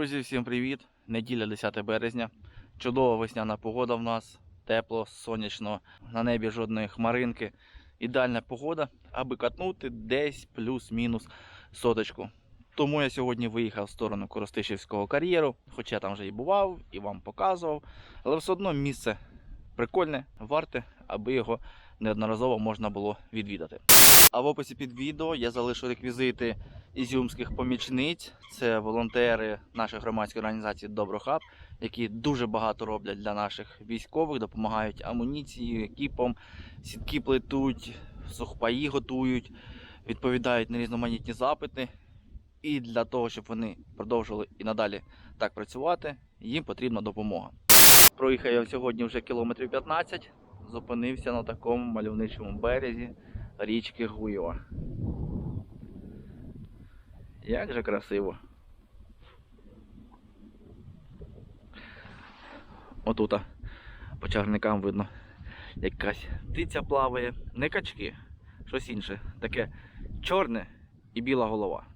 Друзі, всім привіт! Неділя 10 березня. Чудова весняна погода в нас. Тепло, сонячно, на небі жодної хмаринки. Ідеальна погода, аби катнути десь плюс-мінус соточку. Тому я сьогодні виїхав в сторону Коростишівського кар'єру, хоча там вже і бував, і вам показував. Але все одно місце прикольне, варте, аби його неодноразово можна було відвідати. А в описі під відео я залишу реквізити ізюмських помічниць. Це волонтери нашої громадської організації Доброхаб, які дуже багато роблять для наших військових, допомагають амуніцією, екіпом, сітки плетуть, сухпаї готують, відповідають на різноманітні запити. І для того, щоб вони продовжували і надалі так працювати, їм потрібна допомога. Проїхав я сьогодні вже кілометрів 15, зупинився на такому мальовничому березі річки Гуйова. Як же красиво. Отута по чарникам видно якась птиця плаває. Не качки, щось інше. Таке чорне і біла голова.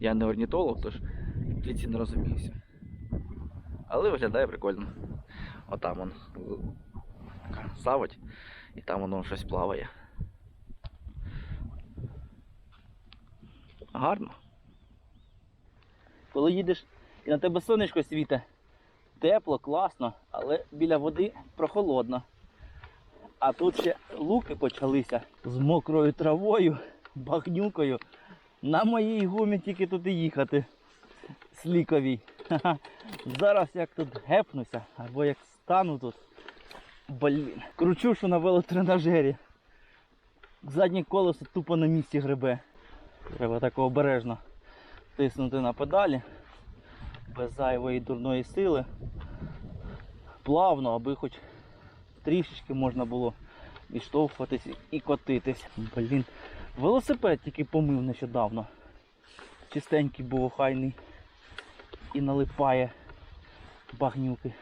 Я не орнітолог, тож в птиці не розуміюся. Але виглядає прикольно. Отам он савать, і там воно щось плаває. Гарно. Коли їдеш і на тебе сонечко світе, тепло, класно, але біля води прохолодно. А тут ще луки почалися з мокрою травою, багнюкою. На моїй гумі тільки туди їхати. Сліковій. Зараз як тут гепнуся, або як стану тут. Блін. Кручу, що на велотренажері. Заднє колесо тупо на місці гребе. Треба так обережно тиснути на педалі. Без зайвої дурної сили. Плавно, аби хоч трішечки можна було відштовхуватись і котитись. Блін. Велосипед тільки помив нещодавно. Чистенький був охайний і налипає багнюки.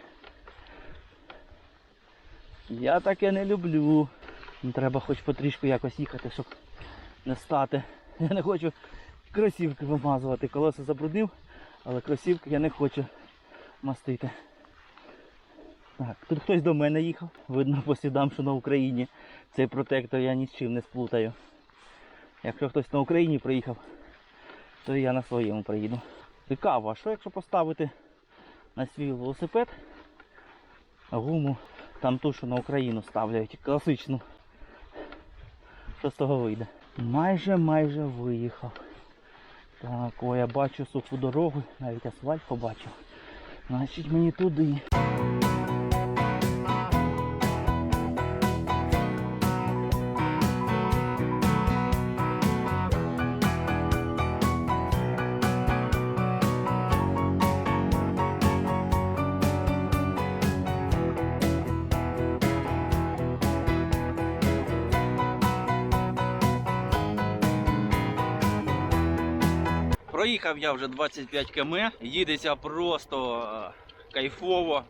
Я таке не люблю. Ну, Треба хоч потрішку якось їхати, щоб не стати. Я не хочу кросівки вимазувати. Колеса забруднив, але кросівки я не хочу мастити. Так, тут хтось до мене їхав. Видно по слідам, що на Україні цей протектор я ні з чим не сплутаю. Якщо хтось на Україні приїхав, то я на своєму приїду. Цікаво, а що якщо поставити на свій велосипед гуму там ту, що на Україну ставлять, класичну. Що з того вийде? Майже майже виїхав. Так, о, я бачу суху дорогу, навіть асфальт побачив. Значить мені туди. Проїхав я вже 25 км, їдеться просто е, кайфово,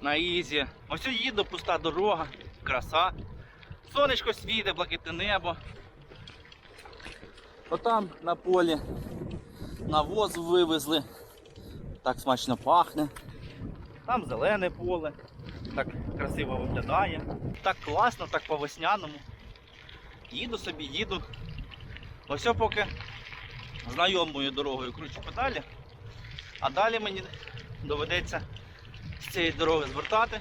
на ізі. Ось їду, пуста дорога, краса. Сонечко світе, блакитне небо. Отам на полі навоз вивезли. Так смачно пахне. Там зелене поле, так красиво виглядає. Так класно, так по-весняному. Їду собі, їду. Ось поки знайомою дорогою кручу педалі, а далі мені доведеться з цієї дороги звертати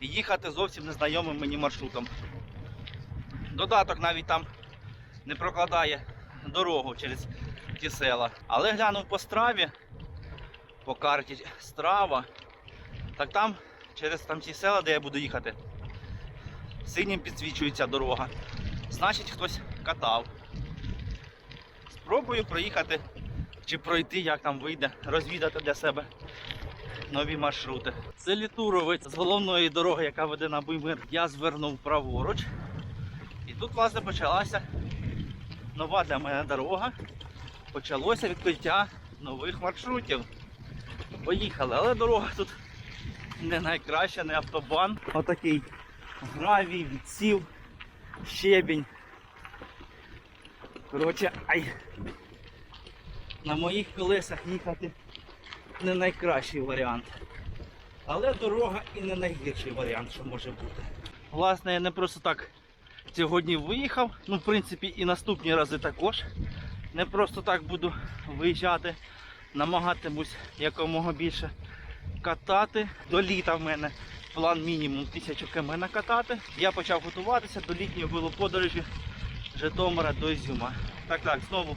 і їхати зовсім незнайомим мені маршрутом. Додаток навіть там не прокладає дорогу через ті села. Але глянув по страві, по карті страва, так там через там ті села, де я буду їхати, синім підсвічується дорога. Значить хтось катав. Спробую проїхати чи пройти, як там вийде, розвідати для себе нові маршрути. Це літуровець з головної дороги, яка веде на Бимир. Я звернув праворуч. І тут, власне, почалася нова для мене дорога. Почалося відкриття нових маршрутів. Поїхали, але дорога тут не найкраща, не автобан. Отакий гравій, відсів, щебінь. Коротше, ай. на моїх колесах їхати не найкращий варіант. Але дорога і не найгірший варіант, що може бути. Власне, я не просто так сьогодні виїхав. Ну, в принципі, і наступні рази також. Не просто так буду виїжджати, намагатимусь якомога більше катати. До літа в мене план мінімум 1000 км накатати. Я почав готуватися до літньої велоподорожі Житомира до Ізюма. Так, так, знову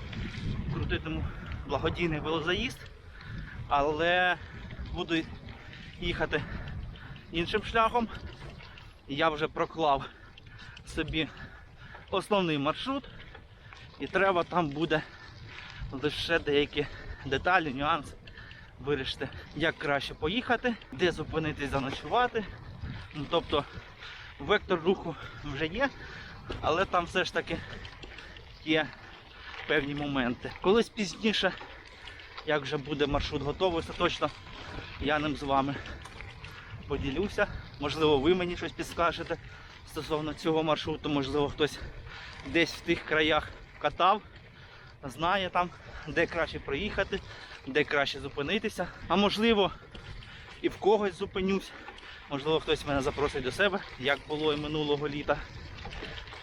крутитиму благодійний велозаїзд, але буду їхати іншим шляхом. Я вже проклав собі основний маршрут, і треба там буде лише деякі деталі, нюанси вирішити, як краще поїхати, де зупинитись, заночувати. Ну, тобто вектор руху вже є, але там все ж таки є певні моменти. Колись пізніше, як вже буде маршрут готовий, остаточно я ним з вами поділюся. Можливо, ви мені щось підскажете стосовно цього маршруту, можливо, хтось десь в тих краях катав, знає там, де краще проїхати, де краще зупинитися. А можливо, і в когось зупинюсь. Можливо, хтось мене запросить до себе, як було і минулого літа,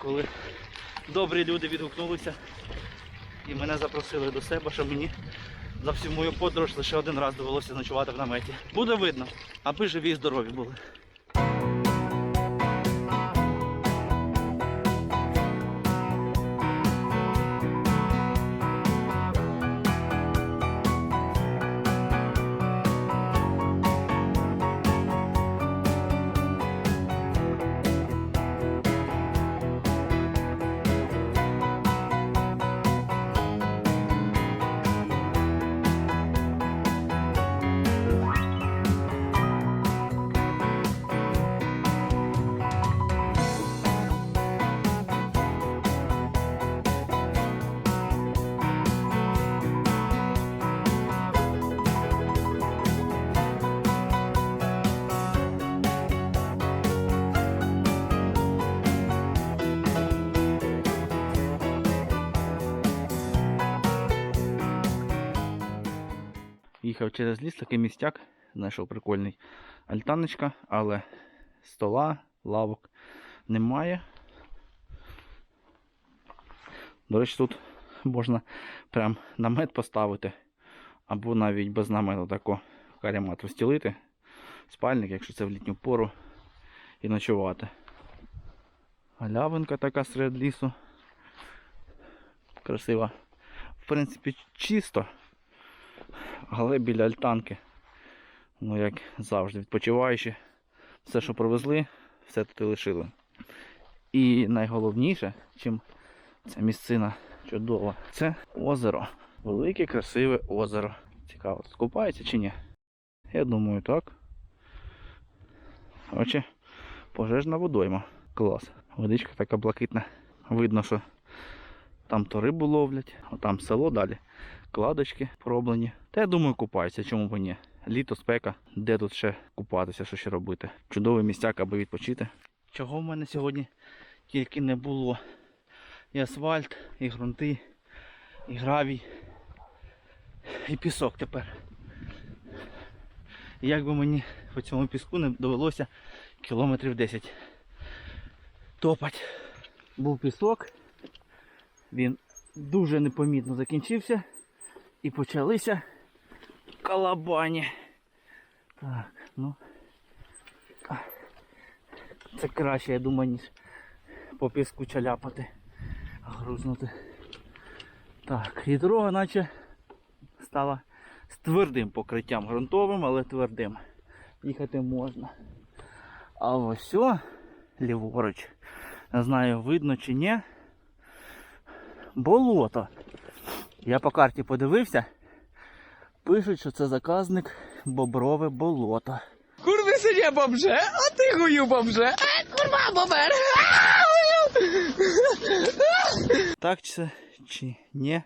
коли добрі люди відгукнулися і мене запросили до себе, щоб мені за всю мою подорож лише один раз довелося ночувати в наметі. Буде видно, аби живі і здорові були. Їхав через ліс, такий містяк, знайшов прикольний альтаночка, але стола, лавок немає. До речі, тут можна прям намет поставити, або навіть без намету тако каремат розстілити, спальник, якщо це в літню пору, і ночувати. Галявинка така серед лісу. Красива. В принципі, чисто але біля альтанки. Ну, як завжди, відпочиваючи, все, що привезли, все тут і лишили. І найголовніше, чим ця місцина чудова, це озеро. Велике, красиве озеро. Цікаво, тут купається чи ні? Я думаю, так. Короче, пожежна водойма. Клас. Водичка така блакитна. Видно, що там то рибу ловлять, а там село далі. Кладочки пороблені. Та я думаю, купаються, чому б ні. Літо, спека, де тут ще купатися, що ще робити. Чудовий місцяк, аби відпочити. Чого в мене сьогодні тільки не було. І асфальт, і ґрунти, і гравій, і пісок тепер. І як би мені по цьому піску не довелося кілометрів 10 топати. Був пісок, він дуже непомітно закінчився і почалися калабані. Так, ну. Це краще, я думаю, ніж по піску чаляпати, грузнути. Так, і дорога наче стала з твердим покриттям ґрунтовим, але твердим. Їхати можна. А ось о, ліворуч. Не знаю, видно чи ні. Болото. Я по карті подивився. Пишуть, що це заказник Боброве болото. Курви сидя бомже, а ти гую бомже. А, курва бобер. Так це чи ні?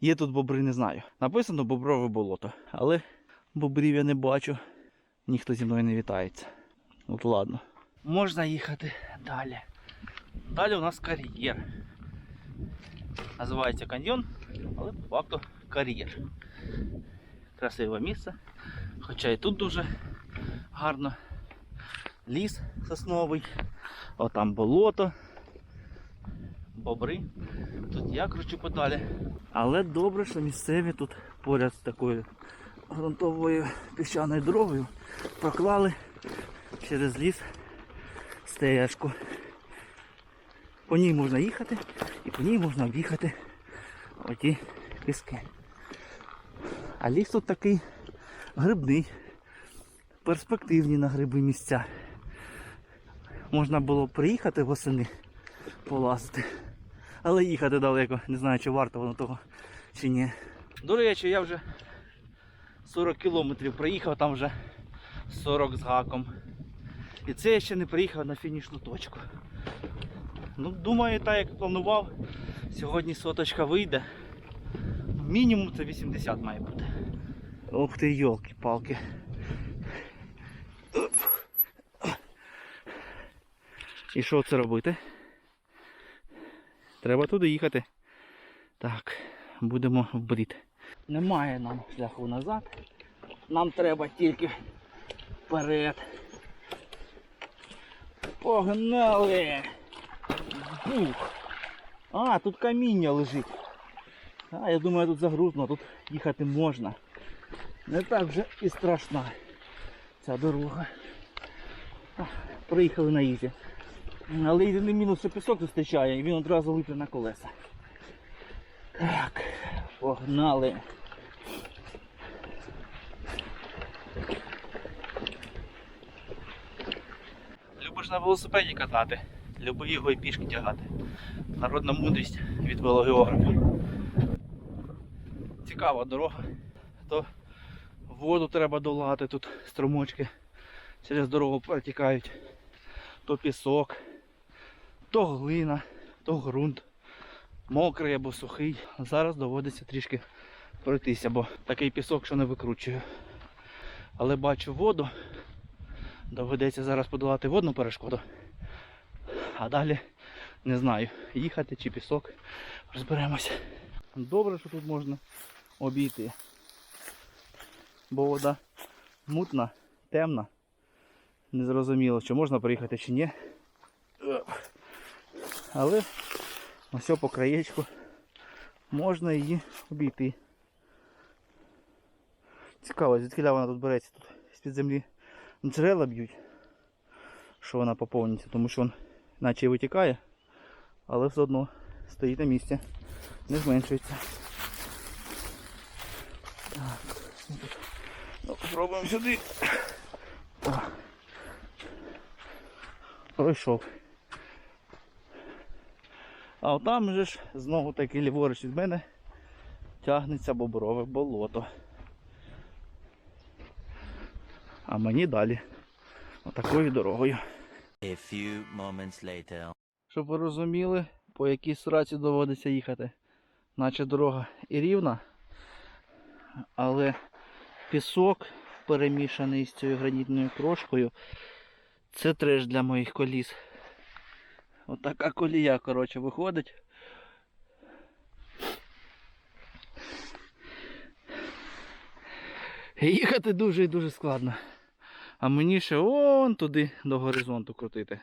Є тут бобри, не знаю. Написано боброве болото, але бобрів я не бачу. Ніхто зі мною не вітається. От ладно. Можна їхати далі. Далі у нас кар'єр. Називається каньйон, але по факту кар'єр. Красиве місце. Хоча і тут дуже гарно. Ліс сосновий, отам болото, бобри. Тут я кручу подалі. Але добре, що місцеві тут поряд з такою ґрунтовою піщаною дорогою проклали через ліс стежку. По ній можна їхати і по ній можна об'їхати оті піски. А ліс тут такий грибний, перспективні на гриби місця. Можна було приїхати восени полазити, але їхати далеко. Не знаю, чи варто воно того чи ні. До речі, я вже 40 кілометрів проїхав, там вже 40 з гаком. І це я ще не приїхав на фінішну точку. Ну, думаю, так як планував, сьогодні соточка вийде. Мінімум це 80 має бути. Ох ти, йолки-палки. І що це робити? Треба туди їхати. Так, будемо в брід. Немає нам шляху назад. Нам треба тільки вперед. Погнали! Ух. А, тут каміння лежить. А, я думаю, тут загрузно, тут їхати можна. Не так вже і страшна ця дорога. А, Приїхали на ізі. Але єдиний мінус, що пісок зустрічає, і він одразу липне на колеса. Так, погнали. Любиш на велосипеді катати, люби його і пішки тягати. Народна мудрість від велогеографів. Цікава дорога. То воду треба долати, тут струмочки через дорогу протікають. То пісок, то глина, то ґрунт. Мокрий або сухий. Зараз доводиться трішки пройтися, бо такий пісок, що не викручую. Але бачу воду. Доведеться зараз подолати водну перешкоду. А далі не знаю, їхати чи пісок. Розберемося. Добре, що тут можна обійти. Бо вода мутна, темна. Незрозуміло, чи можна приїхати чи ні. Але ось по краєчку можна її обійти. Цікаво, звідки вона тут береться тут з-під землі джерела б'ють, що вона поповниться, тому що він наче і витікає, але все одно стоїть на місці, не зменшується. Так, ну тут. Попробуємо сюди. О. Пройшов. А от там же ж знову таки ліворуч від мене тягнеться боброве болото. А мені далі. Отакою дорогою. A few moments later. Щоб ви розуміли, по якій сраці доводиться їхати. Наче дорога і рівна, але пісок перемішаний з цією гранітною крошкою. Це треш для моїх коліс. Отака колія, коротше, виходить. Їхати дуже і дуже складно. А мені ще вон туди до горизонту крутити.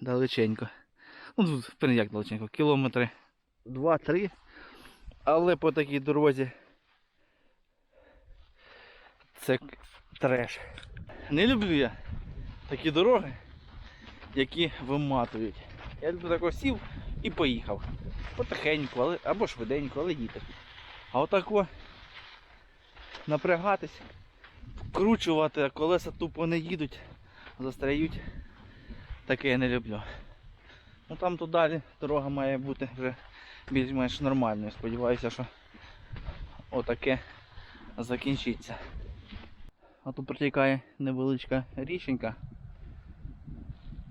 Далеченько. Ну, тут, як далеченько, кілометри 2-3. Але по такій дорозі це треш. Не люблю я такі дороги, які виматують. Я люблю тако сів і поїхав. Потихеньку, але, або швиденько, але їхати. А отако напрягатись, вкручувати, а колеса тупо не їдуть, застряють. Таке я не люблю. Ну там тут далі дорога має бути вже більш-менш нормальною. Сподіваюся, що отаке закінчиться. А тут протікає невеличка річенька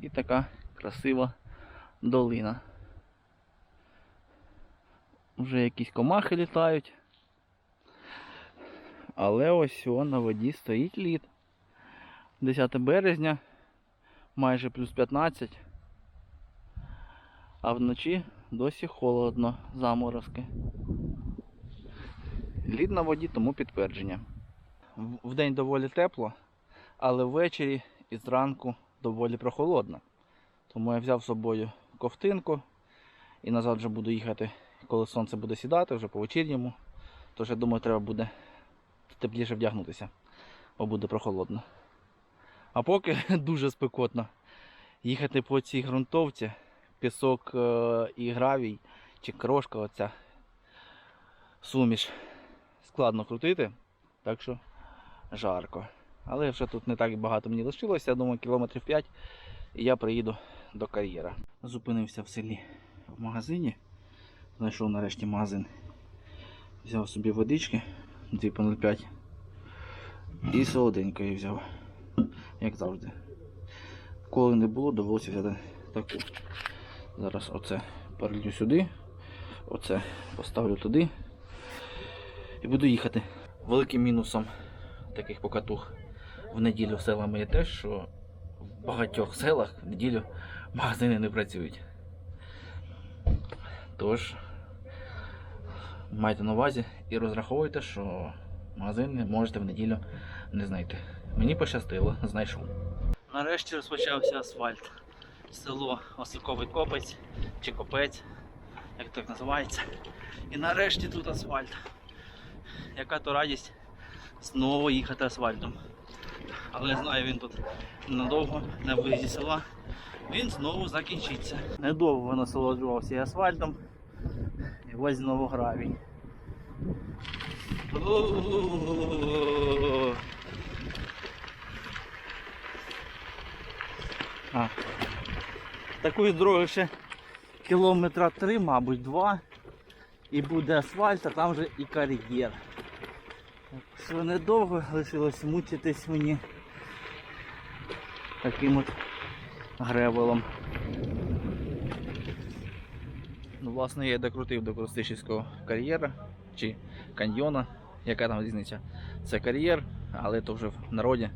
і така красива долина. Вже якісь комахи літають. Але ось на воді стоїть лід. 10 березня, майже плюс 15. А вночі досі холодно, заморозки. Лід на воді, тому підтвердження. В день доволі тепло, але ввечері і зранку доволі прохолодно. Тому я взяв з собою ковтинку і назад вже буду їхати, коли сонце буде сідати, вже по вечірньому. Тож я думаю, треба буде тепліше вдягнутися, бо буде прохолодно. А поки дуже спекотно. Їхати по цій ґрунтовці, пісок е, і гравій, чи крошка оця суміш складно крутити, так що жарко. Але вже тут не так багато мені лишилося, я думаю, кілометрів 5 і я приїду до кар'єра. Зупинився в селі в магазині. Знайшов нарешті магазин. Взяв собі водички 2 по 0,5 і солоденької взяв, як завжди. Коли не було, довелося взяти таку. Зараз оце перелью сюди, оце поставлю туди і буду їхати. Великим мінусом таких покатух в неділю селами є те, що в багатьох селах в неділю магазини не працюють. Тож майте на увазі і розраховуйте, що магазини можете в неділю не знайти. Мені пощастило, знайшов. Нарешті розпочався асфальт. Село Осиковий Копець чи Копець, як так називається. І нарешті тут асфальт. Яка то радість знову їхати асфальтом. Але знаю, він тут надовго на виїзді села. Він знову закінчиться. Недовго насолоджувався і асфальтом. Ось знову гравій. А. Такої дороги ще кілометра три, мабуть, два. І буде асфальт, а там вже і кар'єр. Що недовго лишилось мучитись мені таким от гревелом. Ну, власне, я докрутив до Коростишівського кар'єра чи каньйона, яка там різниця. Це кар'єр, але то вже в народі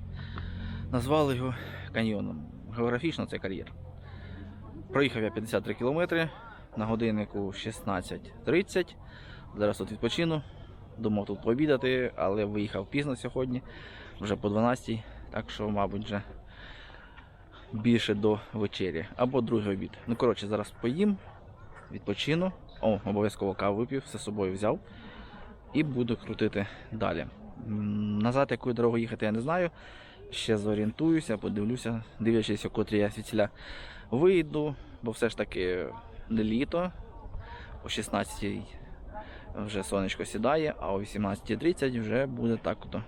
назвали його каньйоном. Географічно це кар'єр. Проїхав я 53 кілометри, на годиннику 16.30. Зараз тут відпочину. Думав тут пообідати, але виїхав пізно сьогодні, вже по 12, так що, мабуть, вже більше до вечері або другий обід. Ну, коротше, зараз поїм, відпочину. О, обов'язково каву випів, все з собою взяв і буду крутити далі. Назад, якою дорогу їхати, я не знаю. Ще зорієнтуюся, подивлюся, дивлячись, о котрій я звідсіля вийду, бо все ж таки не літо. О 16 вже сонечко сідає, а о 18.30 вже буде так ото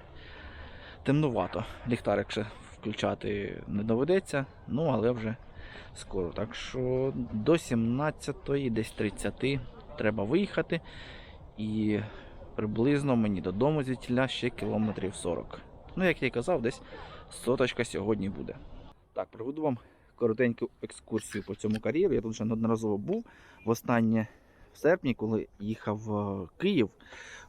темнувато. Ліхтарик ще включати не доведеться, ну але вже скоро. Так що до 17 десь 30 треба виїхати. І приблизно мені додому звідтіля ще кілометрів 40. Ну, як я й казав, десь соточка сьогодні буде. Так, проведу вам коротеньку екскурсію по цьому кар'єру. Я тут вже неодноразово був. Востаннє в серпні, коли їхав в Київ,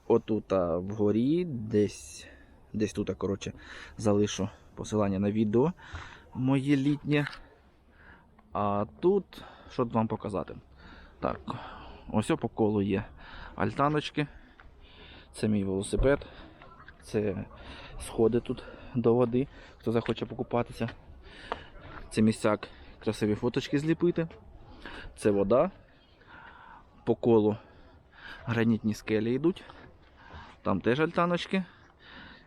отут вгорі, десь, десь тут, коротше, залишу посилання на відео моє літнє. А тут, що вам показати? Так, ось по колу є альтаночки. Це мій велосипед. Це сходи тут до води, хто захоче покупатися. Це місцяк красиві фоточки зліпити. Це вода. По колу гранітні скелі йдуть. Там теж альтаночки.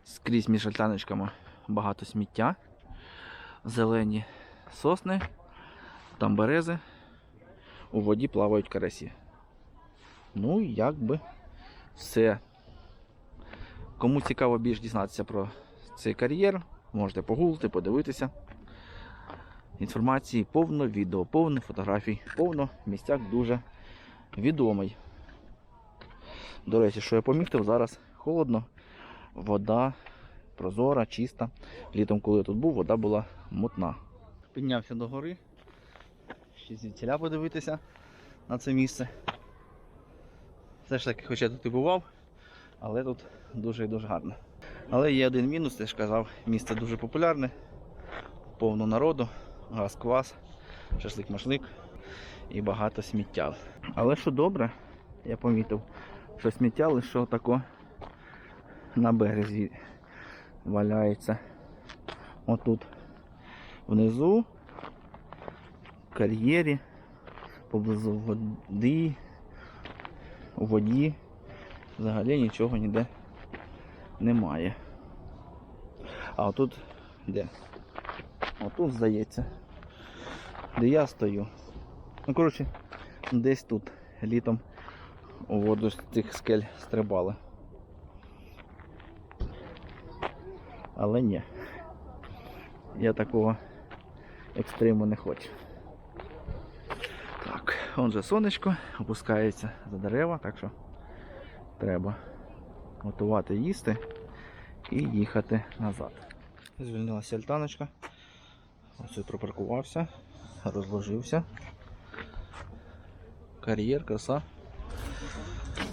Скрізь між альтаночками багато сміття. Зелені сосни, там берези. У воді плавають карасі. Ну, якби все. Кому цікаво більш дізнатися про цей кар'єр, можете погуглити, подивитися. Інформації повно, відео, повно фотографій, повно місцяк дуже відомий. До речі, що я помітив, зараз холодно, вода прозора, чиста. Літом, коли я тут був, вода була мутна. Піднявся до гори, ще звідтіля подивитися на це місце. Все ж таки, хоча тут і бував, але тут дуже і дуже гарно. Але є один мінус, я ж казав, місце дуже популярне, повно народу, газ-квас, шашлик-машлик і багато сміття. Але що добре, я помітив, що сміття лише отако на березі валяється. Отут внизу, кар'єрі, поблизу води, у воді. Взагалі нічого ніде немає. А отут де? Отут здається. Де я стою. Ну, коротше, десь тут літом у воду з цих скель стрибали. Але ні. Я такого екстриму не хочу. Он же сонечко опускається за дерева, так що треба готувати їсти і їхати назад. Звільнилася альтаночка. Ось тут припаркувався, розложився. Кар'єр, краса.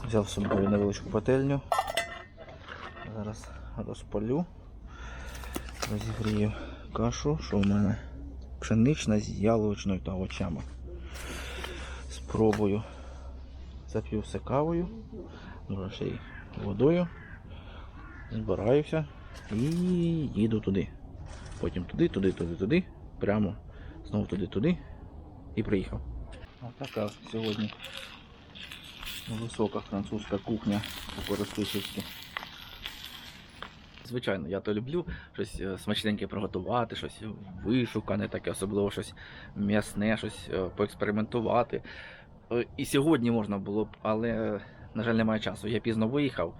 Взяв з собою невеличку пательню. Зараз розпалю. Розігрію кашу, що в мене пшенична з яловичною та овочами. Спробую. Зап'ю все кавою, ще й водою. Збираюся і їду туди. Потім туди, туди, туди, туди, прямо знову туди, туди і приїхав. Ось така сьогодні висока французька кухня по-ростусівськи. Звичайно, я то люблю щось е, смачненьке приготувати, щось вишукане, таке, особливо щось м'ясне, щось е, поекспериментувати. Е, І сьогодні можна було б, але, на жаль, немає часу. Я пізно виїхав,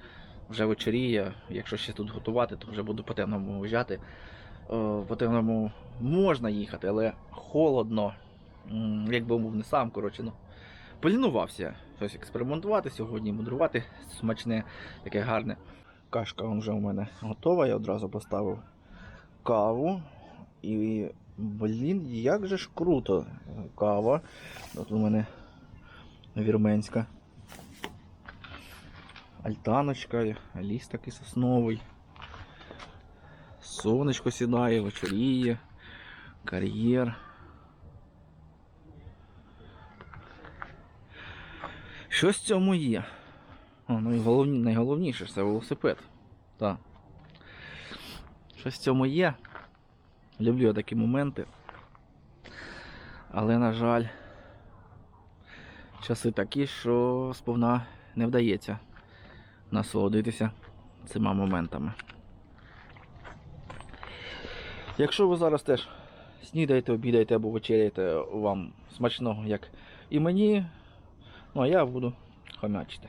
вже вечоріє. Якщо ще тут готувати, то вже буду по темному виїжджати. Е, По темному можна їхати, але холодно. Якби був не сам, коротше, ну. Полінувався щось експериментувати сьогодні, мудрувати смачне, таке гарне. Кашка вже у мене готова, я одразу поставив каву. І, блін, як же ж круто кава. От у мене вірменська. Альтаночка, ліс такий сосновий. Сонечко сідає, вечоріє, кар'єр. Щось в цьому є. О, ну і головні, найголовніше це велосипед. Так. Щось в цьому є. Люблю я такі моменти. Але, на жаль, часи такі, що сповна не вдається насолодитися цими моментами. Якщо ви зараз теж снідаєте, обідаєте або вечеряєте вам смачного, як і мені, ну а я буду хомячити.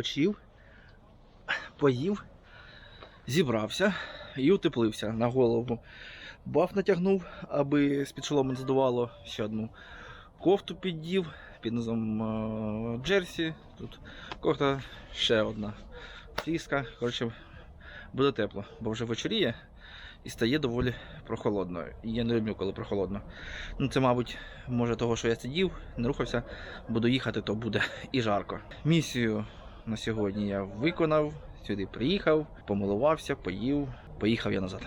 Відпочив, поїв, зібрався і утеплився на голову. Баф натягнув, аби з-під шолому не задувало ще одну кофту піддів, під низом е, джерсі. Тут кофта ще одна фліска. Коротше, буде тепло, бо вже вечоріє і стає доволі прохолодно. Я не люблю, коли прохолодно. Ну, це, мабуть, може того, що я сидів, не рухався, буду їхати, то буде і жарко. Місію на сьогодні я виконав, сюди приїхав, помилувався, поїв, поїхав я назад.